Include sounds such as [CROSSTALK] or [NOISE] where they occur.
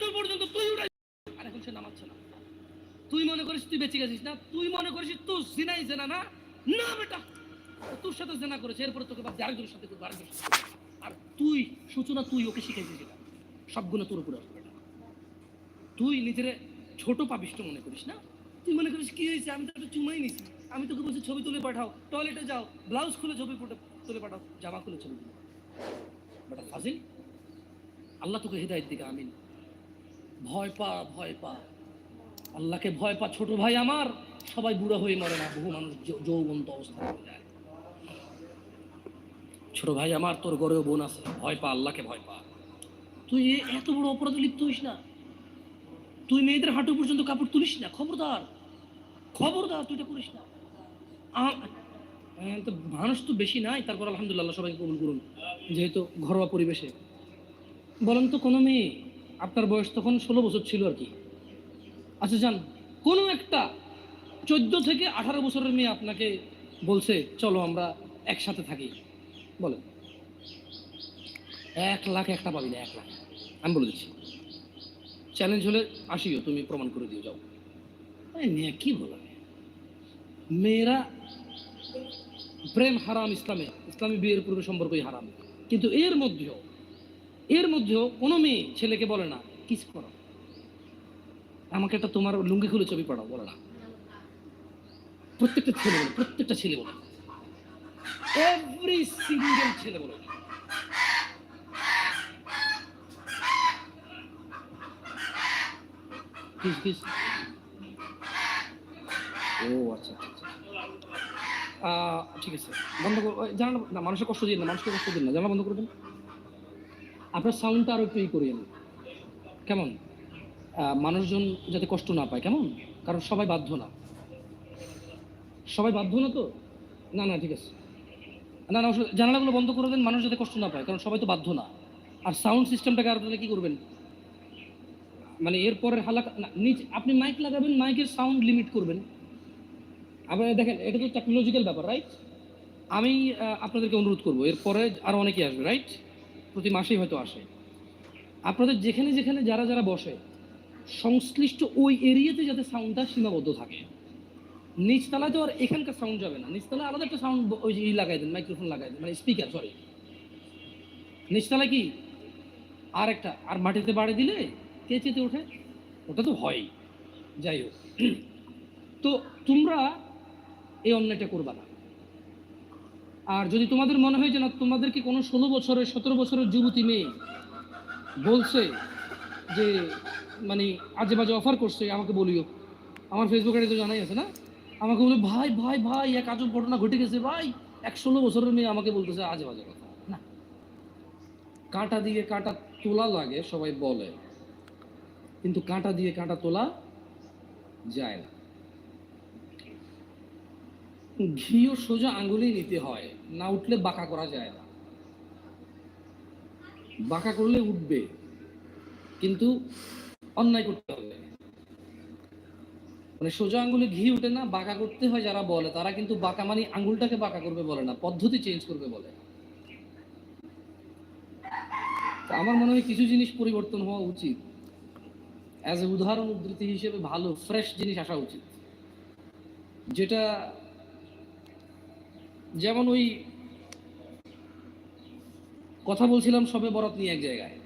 এত পর্যন্ত তুই উঠাই আর এখন সে নামাচ্ছে না। তুই মনে করিস তুই বেঁচে গেছিস না? তুই মনে করিস তুই সিনাই জেনা না? না, বেটা। তোর সাথে জেনা করেছে, এরপরে তোকে বাদ আরেকজনের সাথে করব আরেকজনের আর তুই, সূচনা, তুই ওকে শিখাইছিস এটা। সবগুলো তোর উপরে আসবে বেটা তুই নিজের ছোট পাবিষ্ট মনে করিস না? তুই মনে করিস কি হয়েছে? আমি তো একটা চুমাই নিছি। আমি তোকে বলছি, ছবি তুলে পাঠাও। টয়লেটে যাও। ব্লাউজ খুলে ছবি তুলে পাঠাও। জামা খুলে ছবি তুলে বেটা, ফাজিল। আল্লাহ তোকে হৃদায়ত দিকে, আমিন। ভয় পা ভয় পা। আল্লাহকে ভয় পা ছোট ভাই আমার সবাই বুড়ো হয়ে মরে না বহু মানুষ যৌবন্ত অবস্থা হয়ে যায়। ছোট ভাই আমার তোর গড়েও বোন আছে ভয় পা আল্লাহকে ভয় পা। তুই এত বড় অপরাধে লিপ্ত হইস না। তুই মেয়েদের হাঁটু পর্যন্ত কাপড় তুলিস না খবরদার। খবরদার তুই এটা করিস না। হ্যাঁ, তো মানুষ তো বেশি নাই তারপর আলহামদুলিল্লাহ সবাইকে কবুল করুন যেহেতু ঘরোয়া পরিবেশে। বলেন তো কোনো মেয়ে আপনার বয়স তখন ষোলো বছর ছিল আর কি। আচ্ছা যান কোনো একটা চোদ্দ থেকে আঠারো বছরের মেয়ে আপনাকে বলছে, চলো আমরা একসাথে থাকি। বলেন এক লাখ একটা পাবি না, এক লাখ। আমি বলে দিচ্ছি। চ্যালেঞ্জ হলে আসিও, তুমি প্রমাণ করে দিয়ে যাও। নিয়ে কি বলা? মেয়েরা প্রেম হারাম ইসলামে। ইসলামী বিয়ের পূর্বে সম্পর্কই হারাম। কিন্তু এর মধ্যেও এর মধ্যেও কোনো মেয়ে ছেলেকে বলে না, কিস করো। আমাকে একটা তোমার লুঙ্গি খুলে ছবি পাঠাও, বলে না। প্রত্যেকটা ছেলে বলে, প্রত্যেকটা ছেলে বলে। এভরি সিঙ্গেল ছেলে বলে। ও আচ্ছা আচ্ছা আচ্ছা। ঠিক আছে। বন্ধ কর জানা না, মানুষের কষ্ট দিন না, মানুষকে কষ্ট দিন না জানা বন্ধ করে দেন। আপনার সাউন্ডটা আরও একটু ই করিয়েন কেমন? মানুষজন যাতে কষ্ট না পায়, কেমন? কারণ সবাই বাধ্য না। সবাই বাধ্য না তো? না না, ঠিক আছে। না না জানালাগুলো বন্ধ করে দেন, মানুষ যাতে কষ্ট না পায়, কারণ সবাই তো বাধ্য না। আর সাউন্ড সিস্টেমটাকে আর তাহলে কি করবেন? মানে এরপরের হালাকা নিচ, আপনি মাইক লাগাবেন মাইকের সাউন্ড লিমিট করবেন। আবার দেখেন, এটা তো টেকনোলজিক্যাল ব্যাপার রাইট আমি আপনাদেরকে অনুরোধ করব, এরপরে আরও অনেকে আসবে রাইট প্রতি মাসেই হয়তো আসে। আপনাদের যেখানে যেখানে যারা যারা বসে, সংশ্লিষ্ট ওই এরিয়াতে যাতে সাউন্ডটা সীমাবদ্ধ থাকে। নিচতলায় তো আর এখানকার সাউন্ড যাবে না। নিচতলায় আলাদা একটা সাউন্ড ওই যে ই লাগাই দেন মাইক্রোফোন লাগাই দেন মানে স্পিকার সরি নিচতলায় কি? আর একটা, আর মাটিতে বাড়ি দিলে কে চেতে ওঠে? ওটা তো হয় যাই হোক। [CLEARS THROAT] তো তোমরা এই অন্যায়টা করবা না। আর যদি তোমাদের মনে হয় যে না তোমাদেরকে কোনো ষোলো বছরের, সতেরো বছরের যুবতী মেয়ে বলছে যে মানে আজে বাজে অফার করছে, আমাকে বলিও। আমার ফেসবুক আইডি তো জানাই আছে না? আমাকে বলে, ভাই ভাই ভাই, এক আজব ঘটনা ঘটে গেছে, ভাই। এক ষোলো বছরের মেয়ে আমাকে বলতেছে আজে বাজে কথা। না। কাঁটা দিয়ে কাঁটা তোলা লাগে, সবাই বলে। কিন্তু কাঁটা দিয়ে কাঁটা তোলা যায় না। ঘিও সোজা আঙ্গুলেই নিতে হয়, না উঠলে বাঁকা করা যায় না। বাঁকা করলে উঠবে, কিন্তু অন্যায় করতে হবে। মানে সোজা আঙ্গুলে ঘি উঠে না, বাঁকা করতে হয় যারা বলে, তারা কিন্তু বাঁকা মানে আঙ্গুলটাকে বাঁকা করবে বলে না, পদ্ধতি চেঞ্জ করবে বলে। আমার মনে হয় কিছু জিনিস পরিবর্তন হওয়া উচিত। অ্যাজ এ উদাহরণ, উদ্ধৃতি হিসেবে ভালো ফ্রেশ জিনিস আসা উচিত। যেটা যেমন ওই কথা বলছিলাম সবে বরাত নিয়ে এক জায়গায়।